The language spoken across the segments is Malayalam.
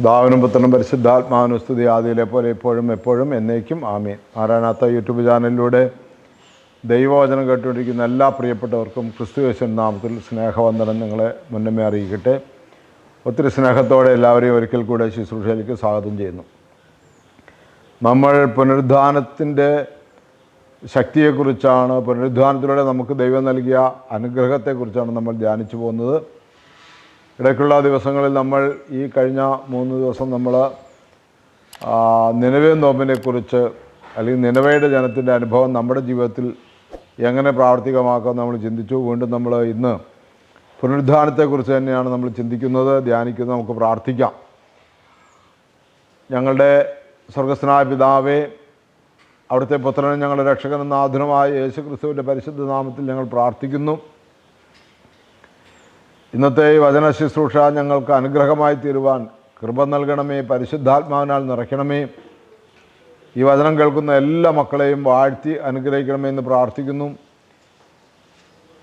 പിതാവിനും പുത്രനും പരിശുദ്ധാത്മാവിനും സ്തുതി ആദിയിലെ പോലെ ഇപ്പോഴും എപ്പോഴും എന്നേക്കും ആമീൻ. ആരാണാത്ത യൂട്യൂബ് ചാനലിലൂടെ ദൈവവചനം കേട്ടുകൊണ്ടിരിക്കുന്ന എല്ലാ പ്രിയപ്പെട്ടവർക്കും ക്രിസ്തു യേശു നാമത്തിൽ സ്നേഹവന്ദനം നിങ്ങളെ മുന്നമേ അറിയിക്കട്ടെ. ഒത്തിരി സ്നേഹത്തോടെ എല്ലാവരെയും ഒരിക്കൽ കൂടെ ശുശ്രൂഷയിലേക്ക് സ്വാഗതം ചെയ്യുന്നു. നമ്മൾ പുനരുദ്ധാനത്തിന്റെ ശക്തിയെക്കുറിച്ചാണ് പുനരുദ്ധാനത്തിലൂടെ നമുക്ക് ദൈവം നൽകിയ അനുഗ്രഹത്തെക്കുറിച്ചാണ് നമ്മൾ ധ്യാനിച്ചു പോകുന്നത്. ഇടയ്ക്കുള്ള ദിവസങ്ങളിൽ നമ്മൾ ഈ കഴിഞ്ഞ മൂന്ന് ദിവസം നമ്മൾ നിലവേ നോമ്പിനെക്കുറിച്ച് അല്ലെങ്കിൽ നിലവയുടെ ജനത്തിന്റെ അനുഭവം നമ്മുടെ ജീവിതത്തിൽ എങ്ങനെ പ്രാവർത്തികമാക്കാം നമ്മൾ ചിന്തിച്ചു. വീണ്ടും നമ്മൾ ഇന്ന് പുനരുദ്ധാനത്തെക്കുറിച്ച് തന്നെയാണ് നമ്മൾ ചിന്തിക്കുന്നത് ധ്യാനിക്കുന്നത് നമുക്ക് പ്രാർത്ഥിക്കാം. ഞങ്ങളുടെ സ്വർഗസ്നായ പിതാവേ അവിടുത്തെ പുത്രനും ഞങ്ങളുടെ രക്ഷകനും നാഥനുമായ യേശു ക്രിസ്തുവിന്റെ പരിശുദ്ധ നാമത്തിൽ ഞങ്ങൾ പ്രാർത്ഥിക്കുന്നു. ഇന്നത്തെ ഈ വചന ശുശ്രൂഷ ഞങ്ങൾക്ക് അനുഗ്രഹമായി തീരുവാൻ കൃപ നൽകണമേ പരിശുദ്ധാത്മാവിനാൽ നിറയ്ക്കണമേ. ഈ വചനം കേൾക്കുന്ന എല്ലാ മക്കളെയും വാഴ്ത്തി അനുഗ്രഹിക്കണമേ എന്ന് പ്രാർത്ഥിക്കുന്നു.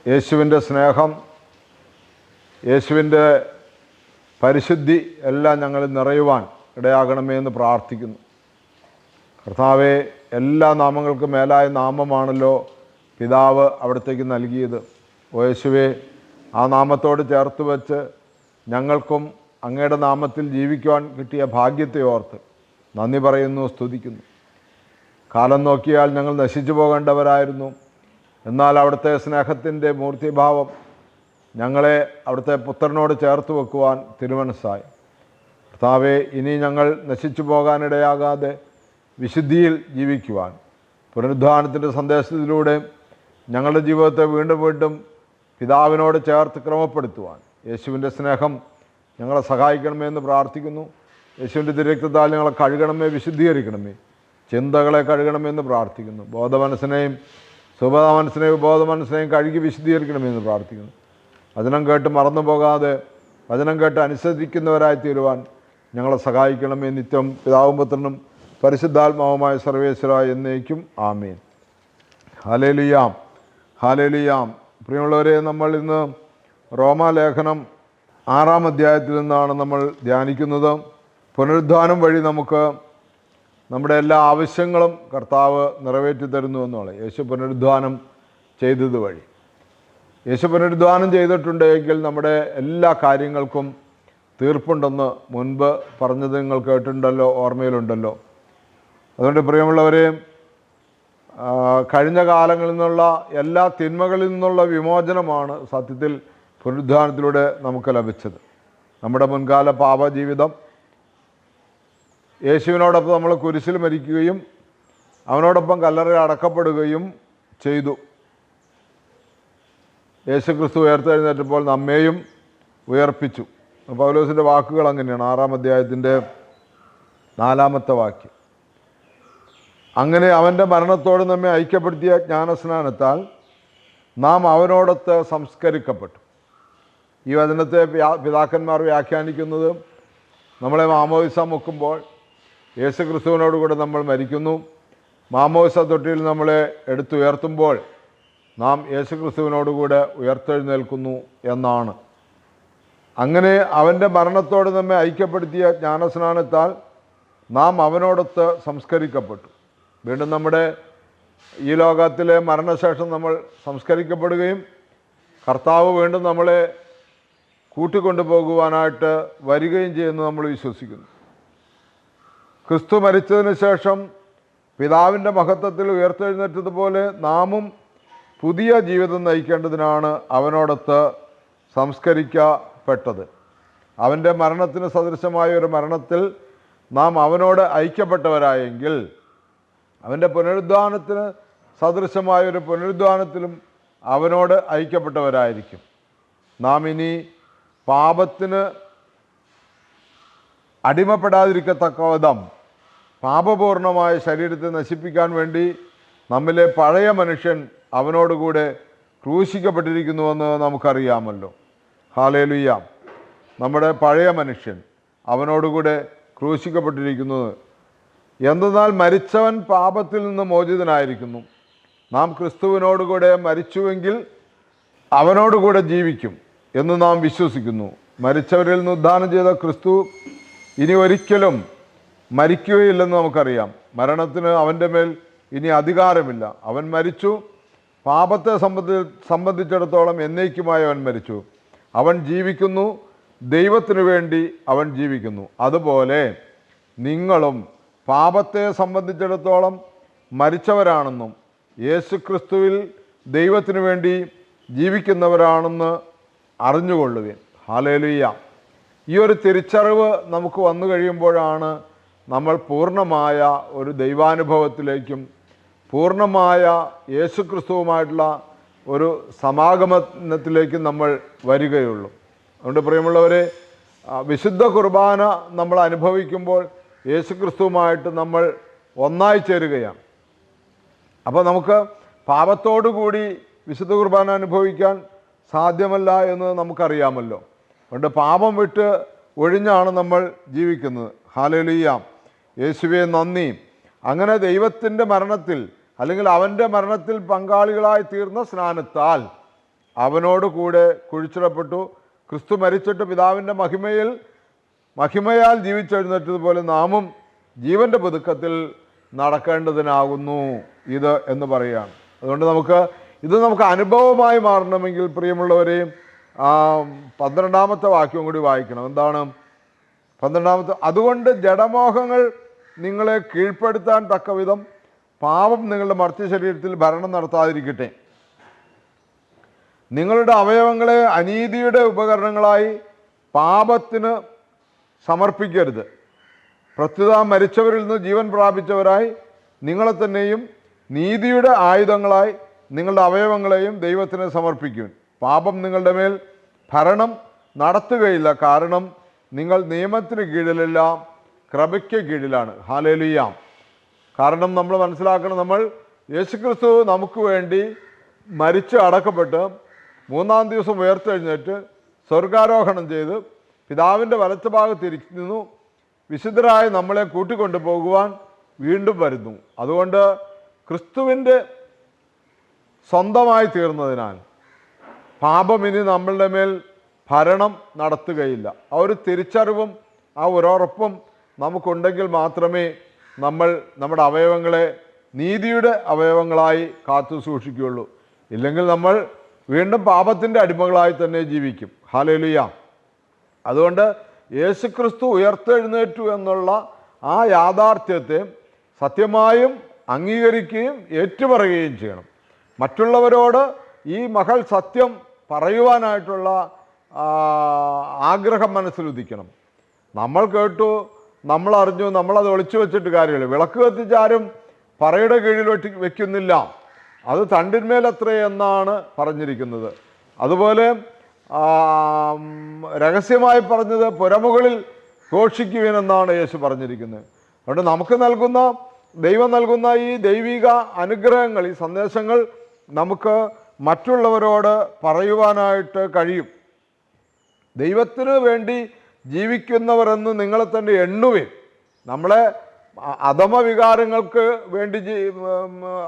യേശുവിന്റെ സ്നേഹം യേശുവിന്റെ പരിശുദ്ധി എല്ലാം ഞങ്ങളിൽ നിറയുവാൻ ഇടയാകണമേ എന്ന് പ്രാർത്ഥിക്കുന്നു. കർത്താവെ എല്ലാ നാമങ്ങൾക്കും മേലായ നാമമാണല്ലോ പിതാവ് അവിടത്തേക്ക് നൽകിയത്. ഓ യേശുവേ ആ നാമത്തോട് ചേർത്ത് വെച്ച് ഞങ്ങൾക്കും അങ്ങയുടെ നാമത്തിൽ ജീവിക്കുവാൻ കിട്ടിയ ഭാഗ്യത്തെ ഓർത്ത് നന്ദി പറയുന്നു സ്തുതിക്കുന്നു. കാലം നോക്കിയാൽ ഞങ്ങൾ നശിച്ചു പോകേണ്ടവരായിരുന്നു. എന്നാൽ അവിടുത്തെ സ്നേഹത്തിന്റെ മൂർത്തിഭാവം ഞങ്ങളെ അവിടുത്തെ പുത്രനോട് ചേർത്ത് വെക്കുവാൻ തിരുമനസ്സായി. കർത്താവെ ഇനി ഞങ്ങൾ നശിച്ചു പോകാനിടയാകാതെ വിശുദ്ധിയിൽ ജീവിക്കുവാൻ പുനരുദ്ധാനത്തിന്റെ സന്ദേശത്തിലൂടെ ഞങ്ങളുടെ ജീവിതത്തെ വീണ്ടും വീണ്ടും പിതാവിനോട് ചേർത്ത് ക്രമപ്പെടുത്തുവാൻ. യേശുവിന്റെ സ്നേഹം ഞങ്ങളെ സഹായിക്കണമേ എന്ന് പ്രാർത്ഥിക്കുന്നു. യേശുവിന്റെ തിരക്തത്താൽ ഞങ്ങളെ കഴുകണമേ വിശുദ്ധീകരിക്കണമേ. ചിന്തകളെ കഴുകണമേ എന്ന് പ്രാർത്ഥിക്കുന്നു. ബോധമനസ്സിനെയും സുബോധ മനസ്സിനെയും ബോധ മനസ്സിനെയും കഴുകി വിശുദ്ധീകരിക്കണമേ എന്ന് പ്രാർത്ഥിക്കുന്നു. വചനം കേട്ട് മറന്നു പോകാതെ വചനം കേട്ട് അനുസരിക്കുന്നവരായി തീരുവാൻ ഞങ്ങളെ സഹായിക്കണമേ. നിത്യം പിതാവും പുത്രനും പരിശുദ്ധാത്മാവുമായ സർവേശ്വര എന്നേക്കും ആമീൻ. ഹാലേലിയാം ഹാലേലിയാം പ്രിയമുള്ളവരെ നമ്മൾ ഇന്ന് റോമാലേഖനം ആറാം അധ്യായത്തിൽ നിന്നാണ് നമ്മൾ ധ്യാനിക്കുന്നത്. പുനരുദ്ധാനം വഴി നമുക്ക് നമ്മുടെ എല്ലാ ആവശ്യങ്ങളും കർത്താവ് നിറവേറ്റി തരുന്നു എന്നുള്ള യേശു പുനരുദ്ധാനം ചെയ്തത് വഴി. യേശു പുനരുദ്ധാനം ചെയ്തിട്ടുണ്ടെങ്കിൽ നമ്മുടെ എല്ലാ കാര്യങ്ങൾക്കും തീർപ്പുണ്ടെന്ന് മുൻപ് പറഞ്ഞത് നിങ്ങൾ കേട്ടിട്ടുണ്ടല്ലോ ഓർമ്മയിലുണ്ടല്ലോ. അതുകൊണ്ട് പ്രിയമുള്ളവരെ ആ, കഴിഞ്ഞ കാലങ്ങളിൽ നിന്നുള്ള എല്ലാ തിന്മകളിൽ നിന്നുള്ള വിമോചനമാണ് സത്യത്തിൽ പുനരുദ്ധാനത്തിലൂടെ നമുക്ക് ലഭിച്ചത്. നമ്മുടെ മുൻകാല പാപജീവിതം യേശുവിനോടൊപ്പം നമ്മൾ കുരിശിൽ മരിക്കുകയും അവനോടൊപ്പം കല്ലറയിൽ അടക്കപ്പെടുകയും ചെയ്തു. യേശു ക്രിസ്തു ഉയർത്തെഴുന്നേറ്റപ്പോൾ നമ്മെയും ഉയർപ്പിച്ചു. പൗലോസിന്റെ വാക്കുകൾ അങ്ങനെയാണ്. ആറാം അധ്യായത്തിന്റെ നാലാമത്തെ വാക്യം. അങ്ങനെ അവന്റെ മരണത്തോട് നമ്മെ ഐക്യപ്പെടുത്തിയ ജ്ഞാനസ്നാനത്താൽ നാം അവനോടൊത്ത് സംസ്കരിക്കപ്പെട്ടു. ഈ വചനത്തെ പിതാക്കന്മാർ വ്യാഖ്യാനിക്കുന്നത് നമ്മളെ മാമോദിസ മുക്കുമ്പോൾ യേശു ക്രിസ്തുവിനോടുകൂടെ നമ്മൾ മരിക്കുന്നു. മാമോദിസ തൊട്ടിയിൽ നമ്മളെ എടുത്തുയർത്തുമ്പോൾ നാം യേശു ക്രിസ്തുവിനോടുകൂടെ ഉയർത്തെഴുന്നേൽക്കുന്നു എന്നാണ്. അങ്ങനെ അവന്റെ മരണത്തോട് നമ്മെ ഐക്യപ്പെടുത്തിയ ജ്ഞാനസ്നാനത്താൽ നാം അവനോടൊത്ത് സംസ്കരിക്കപ്പെട്ടു. വീണ്ടും നമ്മുടെ ഈ ലോകത്തിലെ മരണശേഷം നമ്മൾ സംസ്കരിക്കപ്പെടുകയും കർത്താവ് വീണ്ടും നമ്മളെ കൂട്ടിക്കൊണ്ടുപോകുവാനായിട്ട് വരികയും ചെയ്യുന്നു നമ്മൾ വിശ്വസിക്കുന്നു. ക്രിസ്തു മരിച്ചതിന് ശേഷം പിതാവിന്റെ മഹത്വത്തിൽ ഉയർത്തെഴുന്നേറ്റതുപോലെ നാമും പുതിയ ജീവിതം നയിക്കേണ്ടതിനാണ് അവനോടൊത്ത് സംസ്കരിക്കപ്പെട്ടത്. അവന്റെ മരണത്തിന് സദൃശമായ ഒരു മരണത്തിൽ നാം അവനോട് ഐക്യപ്പെട്ടവരായെങ്കിൽ അവന്റെ പുനരുദ്ധാനത്തിന് സദൃശമായ ഒരു പുനരുദ്ധാനത്തിലും അവനോട് ഐക്യപ്പെട്ടവരായിരിക്കും. നാം ഇനി പാപത്തിന് അടിമപ്പെടാതിരിക്കത്തക്ക വിധം പാപപൂർണമായ ശരീരത്തെ നശിപ്പിക്കാൻ വേണ്ടി നമ്മിലെ പഴയ മനുഷ്യൻ അവനോടുകൂടെ ക്രൂശിക്കപ്പെട്ടിരിക്കുന്നുവെന്ന് നമുക്കറിയാമല്ലോ. ഹാലേലുയ്യാം നമ്മുടെ പഴയ മനുഷ്യൻ അവനോടുകൂടെ ക്രൂശിക്കപ്പെട്ടിരിക്കുന്നത് എന്തെന്നാൽ മരിച്ചവൻ പാപത്തിൽ നിന്ന് മോചിതനായിരിക്കുന്നു. നാം ക്രിസ്തുവിനോടുകൂടെ മരിച്ചുവെങ്കിൽ അവനോടുകൂടെ ജീവിക്കും എന്ന് നാം വിശ്വസിക്കുന്നു. മരിച്ചവരിൽ നിന്ന് ഉദ്ധാനം ചെയ്ത ക്രിസ്തു ഇനി ഒരിക്കലും മരിക്കുകയില്ലെന്ന് നമുക്കറിയാം. മരണത്തിന് അവന്റെ മേൽ ഇനി അധികാരമില്ല. അവൻ മരിച്ചു. പാപത്തെ സംബന്ധി സംബന്ധിച്ചിടത്തോളം എന്നേക്കുമായി അവൻ മരിച്ചു. അവൻ ജീവിക്കുന്നു. ദൈവത്തിനു വേണ്ടി അവൻ ജീവിക്കുന്നു. അതുപോലെ നിങ്ങളും പാപത്തെ സംബന്ധിച്ചിടത്തോളം മരിച്ചവരാണെന്നും യേശുക്രിസ്തുവിൽ ദൈവത്തിനു വേണ്ടി ജീവിക്കുന്നവരാണെന്ന് അറിഞ്ഞുകൊള്ളുവിൻ. ഹാലേലുയ്യ ഈ ഒരു തിരിച്ചറിവ് നമുക്ക് വന്നു കഴിയുമ്പോഴാണ് നമ്മൾ പൂർണമായ ഒരു ദൈവാനുഭവത്തിലേക്കും പൂർണമായ യേശുക്രിസ്തുവുമായിട്ടുള്ള ഒരു സമാഗമനത്തിലേക്കും നമ്മൾ വരികയുള്ളൂ. അതുകൊണ്ട് പ്രിയമുള്ളവരെ വിശുദ്ധ കുർബാന നമ്മൾ അനുഭവിക്കുമ്പോൾ യേശുക്രിസ്തുവുമായിട്ട് നമ്മൾ ഒന്നായി ചേരുകയാണ്. അപ്പോൾ നമുക്ക് പാപത്തോടു കൂടി വിശുദ്ധ കുർബാന അനുഭവിക്കാൻ സാധ്യമല്ല എന്ന് നമുക്കറിയാമല്ലോ. അതുകൊണ്ട് പാപം വിട്ട് ഒഴിഞ്ഞാണ് നമ്മൾ ജീവിക്കുന്നത്. ഹാലലിയാം യേശുവെ നന്ദി. അങ്ങനെ ദൈവത്തിന്റെ മരണത്തിൽ അല്ലെങ്കിൽ അവന്റെ മരണത്തിൽ പങ്കാളികളായി തീർന്ന സ്നാനത്താൽ അവനോട് കൂടെ കുഴിച്ചിടപ്പെട്ടു. ക്രിസ്തു മരിച്ചിട്ട് പിതാവിന്റെ മഹിമയിൽ മഹിമയാൽ ജീവിച്ചെഴുന്നേറ്റതുപോലെ നാമും ജീവന്റെ പുതുക്കത്തിൽ നടക്കേണ്ടതിനാകുന്നു ഇത് എന്ന് പറയുകയാണ്. അതുകൊണ്ട് നമുക്ക് ഇത് നമുക്ക് അനുഭവമായി മാറണമെങ്കിൽ പ്രിയമുള്ളവരെ പന്ത്രണ്ടാമത്തെ വാക്യം കൂടി വായിക്കണം. എന്താണ്? പന്ത്രണ്ടാമത്തെ അതുകൊണ്ട് ജഡമോഹങ്ങൾ നിങ്ങളെ കീഴ്പ്പെടുത്താൻ തക്കവിധം പാപം നിങ്ങളുടെ മർത്യ ശരീരത്തിൽ ഭരണം നടത്താതിരിക്കട്ടെ. നിങ്ങളുടെ അവയവങ്ങളെ അനീതിയുടെ ഉപകരണങ്ങളായി പാപത്തിന് സമർപ്പിക്കരുത്. പ്രത്യുത മരിച്ചവരിൽ നിന്ന് ജീവൻ പ്രാപിച്ചവരായി നിങ്ങളെ തന്നെയും നീതിയുടെ ആയുധങ്ങളായി നിങ്ങളുടെ അവയവങ്ങളെയും ദൈവത്തിന് സമർപ്പിക്കും പാപം നിങ്ങളുടെ മേൽ ഭരണം നടത്തുകയില്ല. കാരണം നിങ്ങൾ നിയമത്തിന് കീഴിലല്ല ക്രമയ്ക്ക് കീഴിലാണ്. ഹാലേലുയാം കാരണം നമ്മൾ മനസ്സിലാക്കണം നമ്മൾ യേശുക്രിസ്തു നമുക്ക് വേണ്ടി മരിച്ച് അടക്കപ്പെട്ട് മൂന്നാം ദിവസം ഉയർത്തെഴുന്നേറ്റ് സ്വർഗാരോഹണം ചെയ്ത് പിതാവിന്റെ വലത്ത് ഭാഗത്ത് ഇരിക്കുന്നു. വിശുദ്ധരായ നമ്മളെ കൂട്ടിക്കൊണ്ടു പോകുവാൻ വീണ്ടും വരുന്നു. അതുകൊണ്ട് ക്രിസ്തുവിന്റെ സ്വന്തമായി തീർന്നതിനാൽ പാപം ഇനി നമ്മളുടെ മേൽ ഭരണം നടത്തുകയില്ല. ആ ഒരു തിരിച്ചറിവും ആ ഒരു ഉറപ്പും നമുക്കുണ്ടെങ്കിൽ മാത്രമേ നമ്മൾ നമ്മുടെ അവയവങ്ങളെ നീതിയുടെ അവയവങ്ങളായി കാത്തു സൂക്ഷിക്കുകയുള്ളൂ. ഇല്ലെങ്കിൽ നമ്മൾ വീണ്ടും പാപത്തിന്റെ അടിമകളായി തന്നെ ജീവിക്കും. ഹാലേലുയ അതുകൊണ്ട് യേശുക്രിസ്തു ഉയർത്തെഴുന്നേറ്റു എന്നുള്ള ആ യാഥാർത്ഥ്യത്തെ സത്യമായും അംഗീകരിക്കുകയും ഏറ്റുപറയുകയും ചെയ്യണം. മറ്റുള്ളവരോട് ഈ മകൾ സത്യം പറയുവാനായിട്ടുള്ള ആഗ്രഹം മനസ്സിലുദിക്കണം. നമ്മൾ കേട്ടു നമ്മൾ അറിഞ്ഞു നമ്മളത് ഒളിച്ചു വെച്ചിട്ട് കാര്യമില്ല. വിളക്ക് കത്തിച്ചാരും പറയുടെ കീഴിൽ വെട്ടി വയ്ക്കുന്നില്ല അത് തണ്ടിന്മേലത്രേ എന്നാണ് പറഞ്ഞിരിക്കുന്നത്. അതുപോലെ രഹസ്യമായി പറഞ്ഞത് പുരമുകളിൽ ഘോഷിക്കുവാനെന്നാണ് യേശു പറഞ്ഞിരിക്കുന്നത്. അതുകൊണ്ട് നമുക്ക് നൽകുന്ന ദൈവം നൽകുന്ന ഈ ദൈവിക അനുഗ്രഹങ്ങൾ ഈ സന്ദേശങ്ങൾ നമുക്ക് മറ്റുള്ളവരോട് പറയുവാനായിട്ട് കഴിയും. ദൈവത്തിന് വേണ്ടി ജീവിക്കുന്നവരെന്ന് നിങ്ങളെ തന്നെ എണ്ണുവിൻ. നമ്മളെ അ- അധമ വികാരങ്ങൾക്ക് വേണ്ടി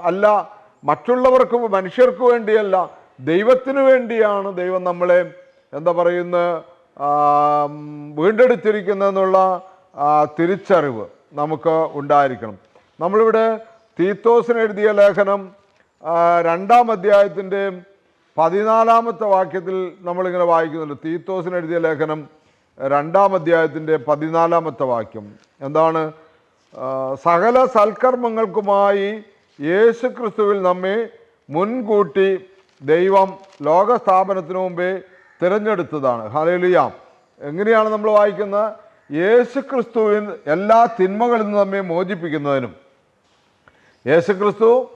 അല്ല മറ്റുള്ളവർക്ക് മനുഷ്യർക്ക് വേണ്ടിയല്ല ദൈവത്തിന് വേണ്ടിയാണ് ദൈവം നമ്മളെ എന്താ പറയുന്ന വീണ്ടെടുത്തിരിക്കുന്നതെന്നുള്ള തിരിച്ചറിവ് നമുക്ക് ഉണ്ടായിരിക്കണം. നമ്മളിവിടെ തീത്തോസിന് എഴുതിയ ലേഖനം രണ്ടാം അധ്യായത്തിന്റെ പതിനാലാമത്തെ വാക്യത്തിൽ നമ്മളിങ്ങനെ വായിക്കുന്നുണ്ട്. തീത്തോസിന് എഴുതിയ ലേഖനം രണ്ടാം അധ്യായത്തിന്റെ പതിനാലാമത്തെ വാക്യം. എന്താണ്? സകല സൽക്കർമ്മങ്ങൾക്കുമായി യേശുക്രിസ്തുവിൽ നമ്മെ മുൻകൂട്ടി ദൈവം ലോക ലോകസ്ഥാപനത്തിന് മുമ്പേ തിരഞ്ഞെടുത്തതാണ്. ഹലേലിയാം എങ്ങനെയാണ് നമ്മൾ വായിക്കുന്നത്? യേശു ക്രിസ്തുവിൻ എല്ലാ തിന്മകളിൽ നിന്ന് നമ്മെ മോചിപ്പിക്കുന്നതിനും. യേശുക്രിസ്തു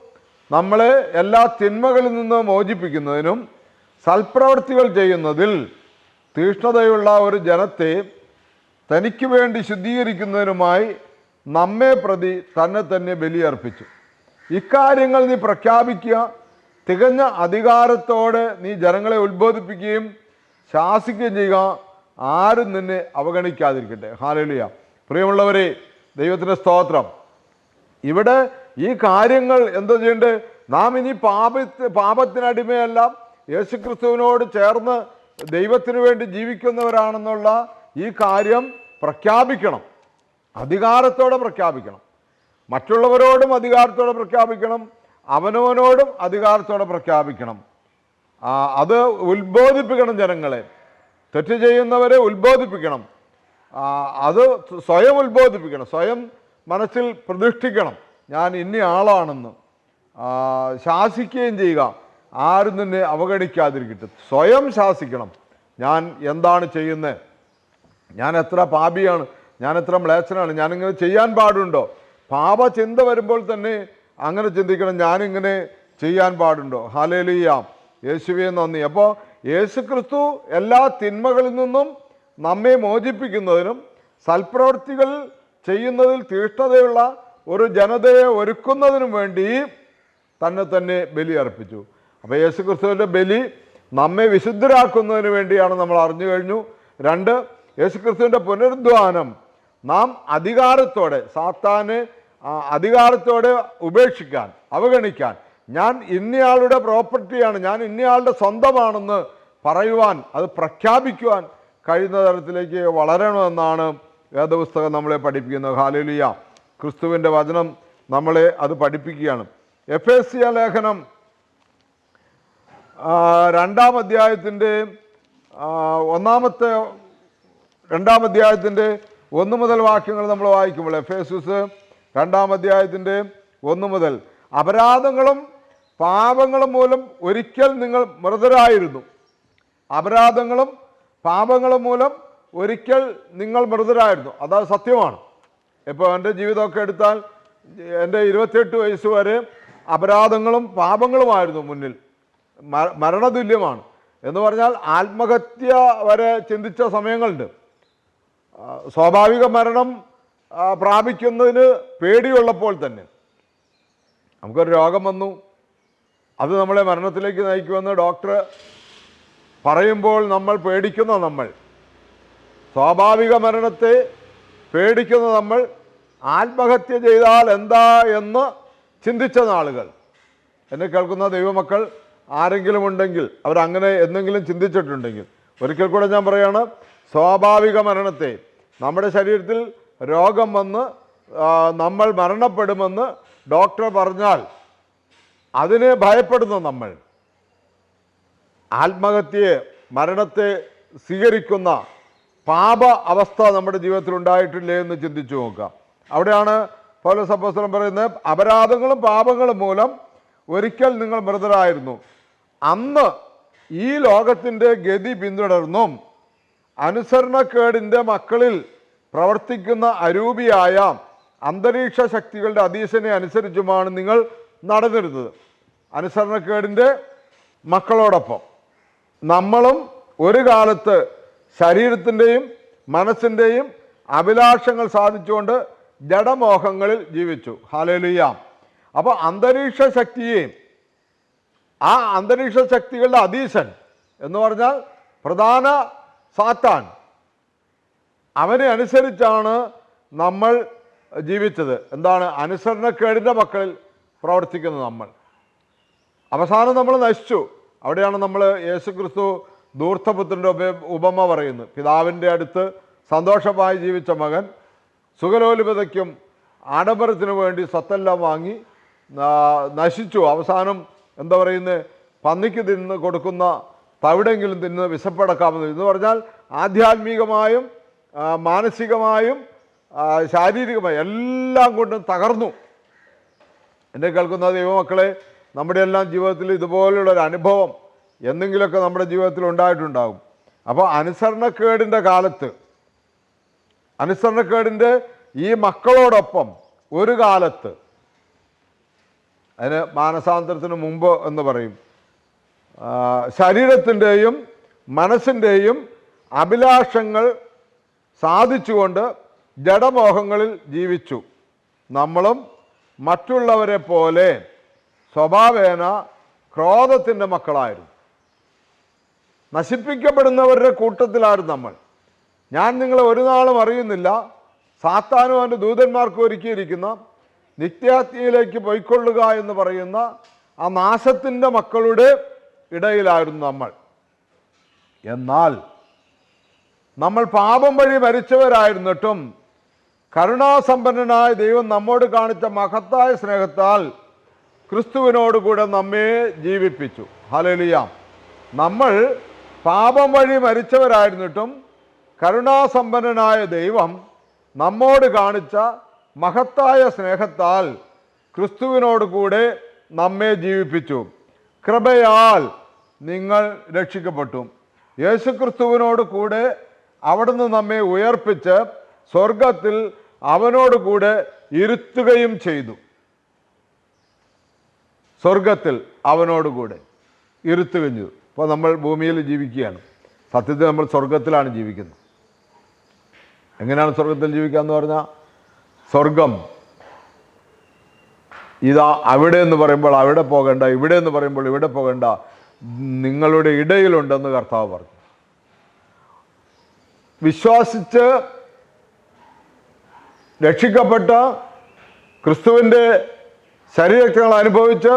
നമ്മളെ എല്ലാ തിന്മകളിൽ നിന്ന് മോചിപ്പിക്കുന്നതിനും സൽപ്രവൃത്തികൾ ചെയ്യുന്നതിൽ തീഷ്ണതയുള്ള ഒരു ജനത്തെ തനിക്ക് വേണ്ടി ശുദ്ധീകരിക്കുന്നതിനുമായി നമ്മെ പ്രതി തന്നെ തന്നെ ബലിയർപ്പിച്ചു. ഇക്കാര്യങ്ങൾ നീ പ്രഖ്യാപിക്കുക. തികഞ്ഞ അധികാരത്തോടെ നീ ജനങ്ങളെ ഉത്ബോധിപ്പിക്കുകയും ശാസിക്കുകയും ചെയ്യുക. ആരും നിന്നെ അവഗണിക്കാതിരിക്കട്ടെ. ഹാലലിയ പ്രിയമുള്ളവരെ ദൈവത്തിന്റെ സ്തോത്രം. ഇവിടെ ഈ കാര്യങ്ങൾ എന്താ ചെയ്യേണ്ടത് നാം ഇനി പാപത്ത് പാപത്തിനടിമയല്ല. യേശുക്രിസ്തുവിനോട് ചേർന്ന് ദൈവത്തിന് വേണ്ടി ജീവിക്കുന്നവരാണെന്നുള്ള ഈ കാര്യം പ്രഖ്യാപിക്കണം. അധികാരത്തോടെ പ്രഖ്യാപിക്കണം. മറ്റുള്ളവരോടും അധികാരത്തോടെ പ്രഖ്യാപിക്കണം. അവനവനോടും അധികാരത്തോടെ പ്രഖ്യാപിക്കണം. അത് ഉത്ബോധിപ്പിക്കണം ജനങ്ങളെ. തെറ്റ് ചെയ്യുന്നവരെ ഉത്ബോധിപ്പിക്കണം. അത് സ്വയം ഉത്ബോധിപ്പിക്കണം. സ്വയം മനസ്സിൽ പ്രതിഷ്ഠിക്കണം. ഞാൻ ഇന്ന ആളാണെന്ന്. ശാസിക്കുകയും ചെയ്യുക. ആരും തന്നെ അവഗണിക്കാതിരിക്കട്ടെ. സ്വയം ശാസിക്കണം. ഞാൻ എന്താണ് ചെയ്യുന്നത് ഞാൻ എത്ര പാപിയാണ്? ഞാൻ എത്ര മ്ലേച്ഛനാണ്? ഞാനിങ്ങനെ ചെയ്യാൻ പാടുണ്ടോ? പാപ ചിന്ത വരുമ്പോൾ തന്നെ അങ്ങനെ ചിന്തിക്കണം ഞാനിങ്ങനെ ചെയ്യാൻ പാടുണ്ടോ? ഹാലേലിയ യേശുവേ നന്ദി. അപ്പോൾ യേശു ക്രിസ്തു എല്ലാ തിന്മകളിൽ നിന്നും നമ്മെ മോചിപ്പിക്കുന്നതിനും സൽപ്രവൃത്തികൾ ചെയ്യുന്നതിൽ തീഷ്ണതയുള്ള ഒരു ജനതയെ ഒരുക്കുന്നതിനും വേണ്ടി തന്നെ തന്നെ ബലി അർപ്പിച്ചു. അപ്പോൾ യേശു ക്രിസ്തുവിന്റെ ബലി നമ്മെ വിശുദ്ധരാക്കുന്നതിന് വേണ്ടിയാണ് നമ്മൾ അറിഞ്ഞു കഴിഞ്ഞു. രണ്ട് യേശു ക്രിസ്തുവിന്റെ പുനരുദ്ധാനം. നാം അധികാരത്തോടെ സാത്താന് അധികാരത്തോടെ ഉപേക്ഷിക്കാൻ അവഗണിക്കാൻ. ഞാൻ ഇന്നയാളുടെ പ്രോപ്പർട്ടിയാണ് ഞാൻ ഇന്നയാളുടെ സ്വന്തമാണെന്ന് പറയുവാൻ അത് പ്രഖ്യാപിക്കുവാൻ കഴിയുന്ന തരത്തിലേക്ക് വളരണമെന്നാണ് വേദപുസ്തകം നമ്മളെ പഠിപ്പിക്കുന്നത്. ഹാലുലിയ ക്രിസ്തുവിന്റെ വചനം നമ്മളെ അത് പഠിപ്പിക്കുകയാണ്. എഫ് എസ് സി ലേഖനം രണ്ടാം അധ്യായത്തിന്റെ ഒന്നാമത്തെ രണ്ടാം അധ്യായത്തിന്റെ ഒന്ന് മുതൽ വാക്യങ്ങൾ നമ്മൾ വായിക്കുമ്പോൾ എഫ് എസ് രണ്ടാം അധ്യായത്തിന്റെ ഒന്ന് മുതൽ അപരാധങ്ങളും പാപങ്ങളും മൂലം ഒരിക്കൽ നിങ്ങൾ മൃതരായിരുന്നു. അപരാധങ്ങളും പാപങ്ങളും മൂലം ഒരിക്കൽ നിങ്ങൾ മൃതരായിരുന്നു. അത് സത്യമാണ്. ഇപ്പോൾ എന്റെ ജീവിതമൊക്കെ എടുത്താൽ എന്റെ ഇരുപത്തിയെട്ട് വയസ്സ് വരെ അപരാധങ്ങളും പാപങ്ങളുമായിരുന്നു മുന്നിൽ. മരണതുല്യമാണ്. എന്ന് പറഞ്ഞാൽ ആത്മഹത്യ വരെ ചിന്തിച്ച സമയങ്ങളുണ്ട്. സ്വാഭാവിക മരണം പ്രാപിക്കുന്നതിന് പേടിയുള്ളപ്പോൾ തന്നെ നമുക്കൊരു രോഗം വന്നു. അത് നമ്മളെ മരണത്തിലേക്ക് നയിക്കുമെന്ന് ഡോക്ടർ പറയുമ്പോൾ നമ്മൾ പേടിക്കുന്ന നമ്മൾ സ്വാഭാവിക മരണത്തെ പേടിക്കുന്ന നമ്മൾ ആത്മഹത്യ ചെയ്താൽ എന്താ എന്ന് ചിന്തിച്ച നാളുകൾ. എന്നെ കേൾക്കുന്ന ദൈവമക്കൾ ആരെങ്കിലും ഉണ്ടെങ്കിൽ അവരങ്ങനെ എന്തെങ്കിലും ചിന്തിച്ചിട്ടുണ്ടെങ്കിൽ ഒരിക്കൽ കൂടെ ഞാൻ പറയുകയാണ് സ്വാഭാവിക മരണത്തെ നമ്മുടെ ശരീരത്തിൽ രോഗം വന്ന് നമ്മൾ മരണപ്പെടുമെന്ന് ഡോക്ടർ പറഞ്ഞാൽ അതിനെ ഭയപ്പെടുന്നു നമ്മൾ. ആത്മഹത്യയെ മരണത്തെ സ്വീകരിക്കുന്ന പാപ അവസ്ഥ നമ്മുടെ ജീവിതത്തിൽ ഉണ്ടായിട്ടില്ലേ എന്ന് ചിന്തിച്ചു നോക്കാം അവിടെയാണ് പൗലോസ് അപ്പോസ്തലൻ പറയുന്നത് അപരാധങ്ങളും പാപങ്ങളും മൂലം ഒരിക്കൽ നിങ്ങൾ മൃതരായിരുന്നു. അന്ന് ഈ ലോകത്തിന്റെ ഗതി പിന്തുടർന്നും അനുസരണക്കേടിന്റെ മക്കളിൽ പ്രവർത്തിക്കുന്ന അരൂപിയായ അന്തരീക്ഷ ശക്തികളുടെ അധീശനെ അനുസരിച്ചുമാണ് നിങ്ങൾ നടന്നിരുന്നത്. അനുസരണക്കേടിന്റെ മക്കളോടൊപ്പം നമ്മളും ഒരു കാലത്ത് ശരീരത്തിന്റെയും മനസ്സിന്റെയും അഭിലാഷങ്ങൾ സാധിച്ചുകൊണ്ട് ജഡമോഹങ്ങളിൽ ജീവിച്ചു. ഹാലലുയാം അപ്പോൾ അന്തരീക്ഷ ശക്തിയെയും ആ അന്തരീക്ഷ ശക്തികളുടെ അധീശൻ എന്ന് പറഞ്ഞാൽ പ്രധാന സാത്താൻ. അവനെ അനുസരിച്ചാണ് നമ്മൾ ജീവിച്ചത്. എന്താണ്? അനുസരണക്കേടിന്റെ മക്കളിൽ പ്രവർത്തിക്കുന്നത് നമ്മൾ. അവസാനം നമ്മൾ നശിച്ചു. അവിടെയാണ് നമ്മൾ യേശു ക്രിസ്തു ധൂർത്തപുത്രന്റെ ഉപ ഉപമ പറയുന്നത്. പിതാവിന്റെ അടുത്ത് സന്തോഷമായി ജീവിച്ച മകൻ സുഖലോലുപതയ്ക്കും ആഡംബരത്തിനു വേണ്ടി സ്വത്തെല്ലാം വാങ്ങി നശിച്ചു. അവസാനം എന്താ പറയുന്നത് പന്നിക്ക് തിന്ന് കൊടുക്കുന്ന തവിടെങ്കിലും തിന്ന് വിശപ്പടക്കാമെന്ന്. എന്ന് പറഞ്ഞാൽ ആധ്യാത്മികമായും മാനസികമായും ശാരീരികമായും എല്ലാം കൊണ്ടും തകർന്നു. എന്നെ കേൾക്കുന്ന ദൈവമക്കളെ നമ്മുടെ എല്ലാം ജീവിതത്തിൽ ഇതുപോലുള്ള ഒരു അനുഭവം എന്തെങ്കിലുമൊക്കെ നമ്മുടെ ജീവിതത്തിൽ ഉണ്ടായിട്ടുണ്ടാകും. അപ്പോൾ അനുസരണക്കേടിന്റെ കാലത്ത് അനുസരണക്കേടിന്റെ ഈ മക്കളോടൊപ്പം ഒരു കാലത്ത് അതിന് മാനസാന്തരത്തിന് മുമ്പ് എന്ന് പറയും. ശരീരത്തിന്റെയും മനസ്സിന്റെയും അഭിലാഷങ്ങൾ സാധിച്ചുകൊണ്ട് ജഡമോഹങ്ങളിൽ ജീവിച്ചു. നമ്മളും മറ്റുള്ളവരെ പോലെ സ്വഭാവേന ക്രോധത്തിന്റെ മക്കളായിരുന്നു. നശിപ്പിക്കപ്പെടുന്നവരുടെ കൂട്ടത്തിലായിരുന്നു നമ്മൾ. ഞാൻ നിങ്ങളെ ഒരു നാളും അറിയുന്നില്ല. സാത്താനും അവന്റെ ദൂതന്മാർക്കും ഒരുക്കിയിരിക്കുന്ന നിത്യാത്മയിലേക്ക് പോയിക്കൊള്ളുക എന്ന് പറയുന്ന ആ നാശത്തിന്റെ മക്കളുടെ ഇടയിലായിരുന്നു നമ്മൾ. എന്നാൽ നമ്മൾ പാപം വഴി മരിച്ചവരായിരുന്നിട്ടും കരുണാസമ്പന്നനായ ദൈവം നമ്മോട് കാണിച്ച മഹത്തായ സ്നേഹത്താൽ ക്രിസ്തുവിനോടുകൂടെ നമ്മെ ജീവിപ്പിച്ചു. ഹലലിയ നമ്മൾ പാപം വഴി മരിച്ചവരായിരുന്നിട്ടും കരുണാസമ്പന്നനായ ദൈവം നമ്മോട് കാണിച്ച മഹത്തായ സ്നേഹത്താൽ ക്രിസ്തുവിനോട് കൂടെ നമ്മെ ജീവിപ്പിച്ചു. കൃപയാൽ നിങ്ങൾ രക്ഷിക്കപ്പെട്ടു. യേശുക്രിസ്തുവിനോട് കൂടെ അവിടുന്ന് നമ്മെ ഉയർപ്പിച്ച് സ്വർഗത്തിൽ അവനോട് കൂടെ ഇരുത്തുകയും ചെയ്തു. സ്വർഗത്തിൽ അവനോട് കൂടെ ഇരുത്തുകയും ചെയ്തു. ഇപ്പോൾ നമ്മൾ ഭൂമിയിൽ ജീവിക്കുകയാണ്. സത്യത്തിൽ നമ്മൾ സ്വർഗത്തിലാണ് ജീവിക്കുന്നത്. എങ്ങനെയാണ് സ്വർഗത്തിൽ ജീവിക്കുക എന്ന് പറഞ്ഞാൽ സ്വർഗം ഇതാ അവിടെ എന്ന് പറയുമ്പോൾ അവിടെ പോകേണ്ട ഇവിടെ എന്ന് പറയുമ്പോൾ ഇവിടെ പോകേണ്ട നിങ്ങളുടെ ഇടയിലുണ്ടെന്ന് കർത്താവ് പറഞ്ഞു. വിശ്വാസിച്ച് രക്ഷിക്കപ്പെട്ട ക്രിസ്തുവിന്റെ ശരീരങ്ങൾ അനുഭവിച്ച്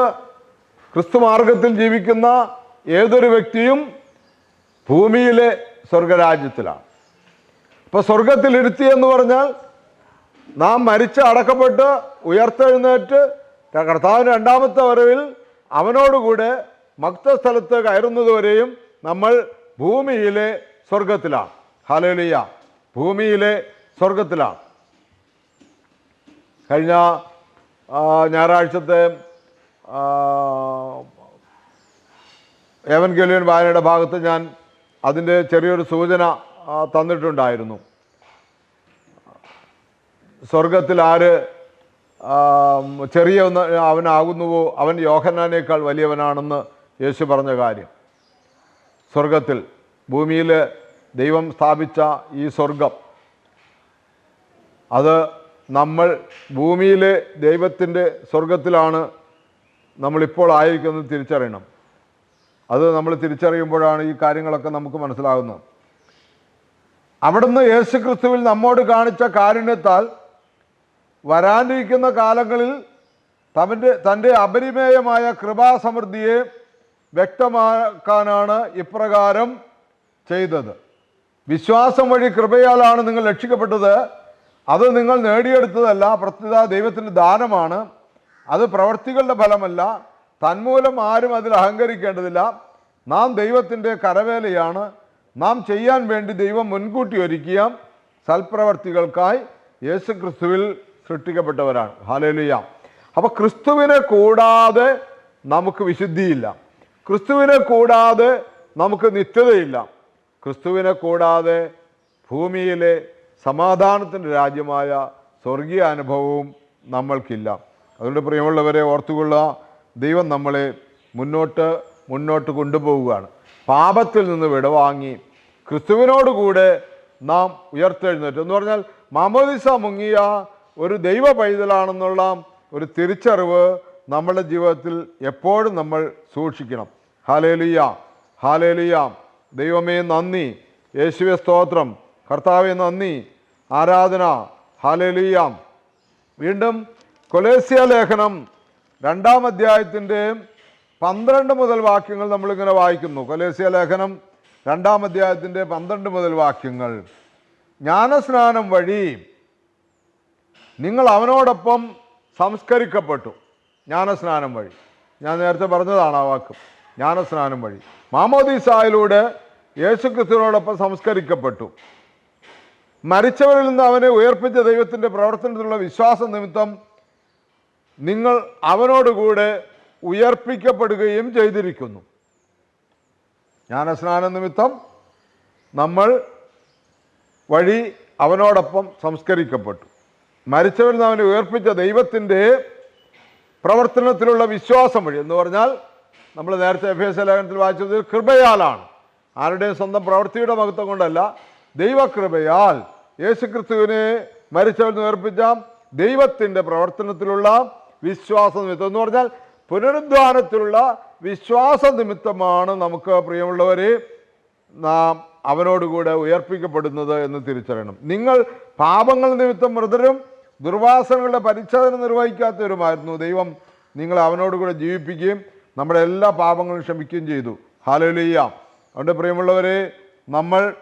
ക്രിസ്തു മാർഗത്തിൽ ജീവിക്കുന്ന ഏതൊരു വ്യക്തിയും ഭൂമിയിലെ സ്വർഗരാജ്യത്തിലാണ്. ഇപ്പോൾ സ്വർഗത്തിൽ ഇരുത്തി എന്ന് പറഞ്ഞാൽ നാം മരിച്ച് അടക്കപ്പെട്ട് ഉയർത്തെഴുന്നേറ്റ് കർത്താവിന്റെ രണ്ടാമത്തെ വരവിൽ അവനോടുകൂടെ മക്ത സ്ഥലത്ത് കയറുന്നതുവരെയും നമ്മൾ ഭൂമിയിലെ സ്വർഗത്തിലാണ്. ഹലേലിയ. ഭൂമിയിലെ സ്വർഗത്തിലാണ് കഴിഞ്ഞ ഞായറാഴ്ചത്തെ ഏവൻ ഗലിയൻ വായനയുടെ ഭാഗത്ത് ഞാൻ അതിന്റെ ചെറിയൊരു സൂചന തന്നിട്ടുണ്ടായിരുന്നു. സ്വർഗത്തിൽ ആര് ചെറിയ ഒന്ന് അവനാകുന്നുവോ അവൻ യോഹന്നാനേക്കാൾ വലിയവനാണെന്ന് യേശു പറഞ്ഞ കാര്യം. സ്വർഗത്തിൽ ഭൂമിയിൽ ദൈവം സ്ഥാപിച്ച ഈ സ്വർഗം അത് നമ്മൾ ഭൂമിയിലെ ദൈവത്തിന്റെ സ്വർഗത്തിലാണ് നമ്മളിപ്പോൾ ആയിരിക്കുന്നത് തിരിച്ചറിയണം. അത് നമ്മൾ തിരിച്ചറിയുമ്പോഴാണ് ഈ കാര്യങ്ങളൊക്കെ നമുക്ക് മനസ്സിലാകുന്നത്. അവിടുന്ന് യേശു ക്രിസ്തുവിൽ നമ്മോട് കാണിച്ച കാരുണ്യത്താൽ വരാനിരിക്കുന്ന കാലങ്ങളിൽ തന്റെ തന്റെ അപരിമേയമായ കൃപാസമൃദ്ധിയെ വ്യക്തമാക്കാനാണ് ഇപ്രകാരം ചെയ്തത്. വിശ്വാസം വഴി കൃപയാലാണ് നിങ്ങൾ രക്ഷിക്കപ്പെട്ടത്. അത് നിങ്ങൾ നേടിയെടുത്തതല്ല. പ്രത്യേക ദൈവത്തിന്റെ ദാനമാണ്. അത് പ്രവർത്തികളുടെ ഫലമല്ല. തന്മൂലം ആരും അതിൽ അഹങ്കരിക്കേണ്ടതില്ല. നാം ദൈവത്തിന്റെ കരവേലയാണ്. നാം ചെയ്യാൻ വേണ്ടി ദൈവം മുൻകൂട്ടി ഒരുക്കിയ സൽപ്രവർത്തികൾക്കായി യേശു ക്രിസ്തുവിൽ സൃഷ്ടിക്കപ്പെട്ടവരാണ്. ഹാലേലുയ അപ്പോൾ ക്രിസ്തുവിനെ കൂടാതെ നമുക്ക് വിശുദ്ധിയില്ല. ക്രിസ്തുവിനെ കൂടാതെ നമുക്ക് നിത്യതയില്ല. ക്രിസ്തുവിനെ കൂടാതെ ഭൂമിയിലെ സമാധാനത്തിന്റെ രാജ്യമായ സ്വർഗീയ അനുഭവവും നമ്മൾക്കില്ല. അതുകൊണ്ട് പ്രിയമുള്ളവരെ ഓർത്തുകൊള്ളുക ദൈവം നമ്മളെ മുന്നോട്ട് മുന്നോട്ട് കൊണ്ടുപോവുകയാണ്. പാപത്തിൽ നിന്ന് വിടവാങ്ങി ക്രിസ്തുവിനോടുകൂടെ നാം ഉയർത്തെഴുന്നേറ്റ്. എന്ന് പറഞ്ഞാൽ മാമോദിസ മുങ്ങിയ ഒരു ദൈവ പൈതലാണെന്നുള്ള ഒരു തിരിച്ചറിവ് നമ്മുടെ ജീവിതത്തിൽ എപ്പോഴും നമ്മൾ സൂക്ഷിക്കണം. ഹാലേലിയ ഹാലേലുയ ദൈവമേ നന്ദി. യേശുവെ സ്തോത്രം. കർത്താവെ നന്ദി. ആരാധന. ഹാലലിയാം വീണ്ടും കൊലേസ്യ ലേഖനം രണ്ടാം അധ്യായത്തിന്റെ പന്ത്രണ്ട് മുതൽ വാക്യങ്ങൾ നമ്മളിങ്ങനെ വായിക്കുന്നു. കൊലേസ്യ ലേഖനം രണ്ടാം അധ്യായത്തിന്റെ പന്ത്രണ്ട് മുതൽ വാക്യങ്ങൾ. ജ്ഞാനസ്നാനം വഴി നിങ്ങൾ അവനോടൊപ്പം സംസ്കരിക്കപ്പെട്ടു. ജ്ഞാനസ്നാനം വഴി. ഞാൻ നേരത്തെ പറഞ്ഞതാണ് ആ വാക്ക്. ജ്ഞാനസ്നാനം വഴി. മാമോദീസായിലൂടെ യേശുക്രിസ്തുവിനോടൊപ്പം സംസ്കരിക്കപ്പെട്ടു. മരിച്ചവരിൽ നിന്ന് അവനെ ഉയർപ്പിച്ച ദൈവത്തിന്റെ പ്രവർത്തനത്തിലുള്ള വിശ്വാസ നിമിത്തം നിങ്ങൾ അവനോടുകൂടെ ഉയർപ്പിക്കപ്പെടുകയും ചെയ്തിരിക്കുന്നു. ജ്ഞാനസ്നാന നിമിത്തം നമ്മൾ വഴി അവനോടൊപ്പം സംസ്കരിക്കപ്പെട്ടു. മരിച്ചവരിൽ നിന്ന് അവനെ ഉയർപ്പിച്ച ദൈവത്തിന്റെ പ്രവർത്തനത്തിലുള്ള വിശ്വാസം വഴി എന്ന് പറഞ്ഞാൽ നമ്മൾ നേരത്തെ എഫ് എസ് ലേഖനത്തിൽ വായിച്ചത് കൃപയാലാണ്. ആരുടെയും സ്വന്തം പ്രവൃത്തിയുടെ മഹത്വം കൊണ്ടല്ല ദൈവകൃപയാൽ യേശുക്രിസ്തുവിനെ മരിച്ചവർ നേർപ്പിച്ച ദൈവത്തിന്റെ പ്രവർത്തനത്തിലുള്ള വിശ്വാസ നിമിത്തം എന്ന് പറഞ്ഞാൽ പുനരുദ്ധാനത്തിലുള്ള വിശ്വാസ നിമിത്തമാണ് നമുക്ക് പ്രിയമുള്ളവരെ നാം അവനോടുകൂടെ ഉയർപ്പിക്കപ്പെടുന്നത് എന്ന് തിരിച്ചറിയണം. നിങ്ങൾ പാപങ്ങൾ നിമിത്തം മൃതരും ദുർവാസനകളുടെ പരിച്ഛേദന നിർവഹിക്കാത്തവരുമായിരുന്നു. ദൈവം നിങ്ങളെ അവനോടുകൂടെ ജീവിപ്പിക്കുകയും നമ്മുടെ എല്ലാ പാപങ്ങളും ക്ഷമിക്കുകയും ചെയ്തു. ഹാലലിയ അതുകൊണ്ട് പ്രിയമുള്ളവരെ നമ്മൾ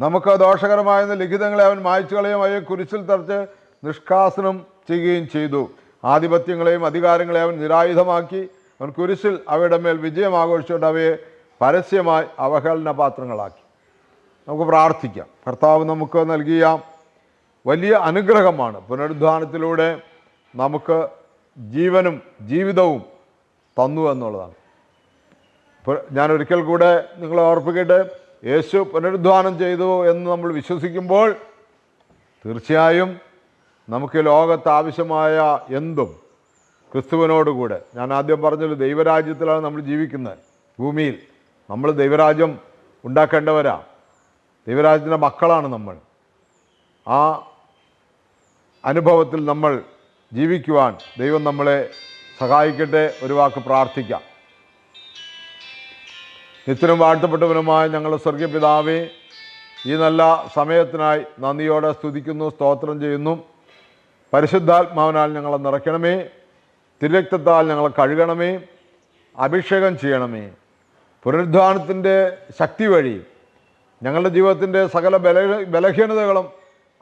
നമുക്ക് ദോഷകരമായ ലിഖിതങ്ങളെ അവൻ മായ്ച്ചു കളയും അവയെ കുരിശിൽ തറച്ച് നിഷ്കാസനം ചെയ്യുകയും ചെയ്തു. ആധിപത്യങ്ങളെയും അധികാരങ്ങളെ അവൻ നിരായുധമാക്കി. അവൻ കുരിശിൽ അവയുടെ മേൽ വിജയം ആഘോഷിച്ചുകൊണ്ട് അവയെ പരസ്യമായി അവഹേളന പാത്രങ്ങളാക്കി നമുക്ക് പ്രാർത്ഥിക്കാം. കർത്താവ് നമുക്ക് നൽകിയ വലിയ അനുഗ്രഹമാണ്. പുനരുദ്ധാനത്തിലൂടെ നമുക്ക് ജീവനും ജീവിതവും തന്നു എന്നുള്ളതാണ്. ഞാൻ ഒരിക്കൽ കൂടെ നിങ്ങളെ ഓർപ്പിക്കട്ടെ യേശു പുനരുദ്ധാനം ചെയ്തു എന്ന് നമ്മൾ വിശ്വസിക്കുമ്പോൾ തീർച്ചയായും നമുക്ക് ലോകത്ത് ആവശ്യമായ എന്തും ക്രിസ്തുവിനോടുകൂടെ ഞാൻ ആദ്യം പറഞ്ഞത് ദൈവരാജ്യത്തിലാണ് നമ്മൾ ജീവിക്കുന്നത്. ഭൂമിയിൽ നമ്മൾ ദൈവരാജ്യം ഉണ്ടാക്കേണ്ടവരാ. ദൈവരാജ്യത്തിന്റെ മക്കളാണ് നമ്മൾ. ആ അനുഭവത്തിൽ നമ്മൾ ജീവിക്കുവാൻ ദൈവം നമ്മളെ സഹായിക്കട്ടെ ഒരു വാക്ക് പ്രാർത്ഥിക്കാം. നിത്യനും വാഴ്ത്തപ്പെട്ടവനുമായ ഞങ്ങളുടെ സ്വർഗീയ പിതാവേ ഈ നല്ല സമയത്തിനായി നന്ദിയോടെ സ്തുതിക്കുന്നു സ്തോത്രം ചെയ്യുന്നു. പരിശുദ്ധാത്മാവിനാൽ ഞങ്ങളെ നിറയ്ക്കണമേ തിരക്തത്താൽ ഞങ്ങളെ കഴുകണമേ അഭിഷേകം ചെയ്യണമേ. പുനരുദ്ധാനത്തിന്റെ ശക്തി വഴി ഞങ്ങളുടെ ജീവിതത്തിന്റെ സകല ബല ബലഹീനതകളും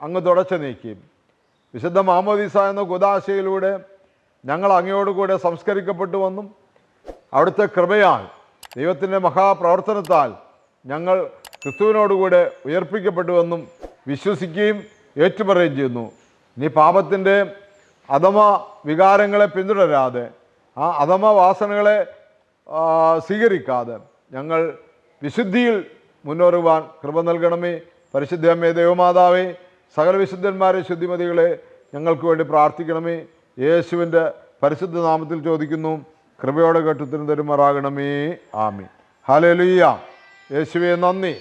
അങ്ങ് തുടച്ചു നീക്കി. വിശുദ്ധ മാമോദീസ എന്ന കുദാശയിലൂടെ ഞങ്ങൾ അങ്ങയോടുകൂടെ സംസ്കരിക്കപ്പെട്ടു വന്നും. അവിടുത്തെ കൃപയാൽ ദൈവത്തിന്റെ മഹാപ്രവർത്തനത്താൽ ഞങ്ങൾ ക്രിസ്തുവിനോടുകൂടെ ഉയർപ്പിക്കപ്പെട്ടുവെന്നും വിശ്വസിക്കുകയും ഏറ്റുപറയുകയും ചെയ്യുന്നു. ഇനി പാപത്തിന്റെ അധമ വികാരങ്ങളെ പിന്തുടരാതെ ആ അധമ വാസനകളെ സ്വീകരിക്കാതെ ഞങ്ങൾ വിശുദ്ധിയിൽ മുന്നേറുവാൻ കൃപ നൽകണമേ. പരിശുദ്ധമേ ദൈവമാതാവേ സകല വിശുദ്ധന്മാരെ ശുദ്ധിമതികളെ ഞങ്ങൾക്ക് വേണ്ടി പ്രാർത്ഥിക്കണമേ. യേശുവിന്റെ പരിശുദ്ധ നാമത്തിൽ ചോദിക്കുന്നു. കൃപയോടെ കേട്ടുത്തരം തരുമാറാകണമേ ആമി ഹലലുയ്യ യേശുവേ നന്ദി.